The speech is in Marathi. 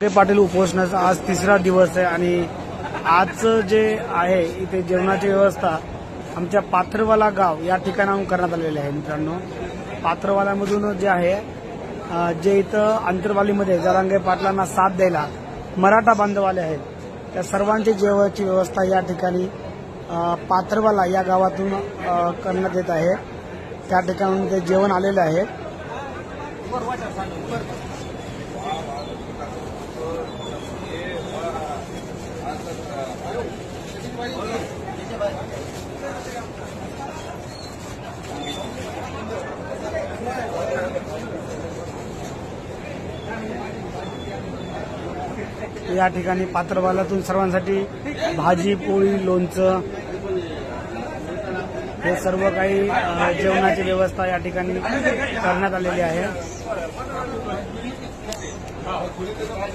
पाटील उपोषणाचा आज तिसरा दिवस आहे आणि आजचं जे आहे इथे जेवणाची व्यवस्था आमच्या पात्रवाला गाव या ठिकाणाहून करण्यात आलेले आहे मित्रांनो. पात्रवाल्यामधून जे आहे जे इथं आंतरवालीमध्ये जरांगे पाटलांना साथ द्यायला मराठा बांधवाले आहेत त्या सर्वांची जेवणाची व्यवस्था या ठिकाणी पात्रवाला या गावातून करण्यात येत आहे. त्या ठिकाणाहून ते जेवण आलेलं आहे. या ठिकाणी पात्रवालातून सर्वांसाठी भाजी पोळी लोणचं हे सर्व काही जेवणाची व्यवस्था या ठिकाणी करण्यात आलेली आहे.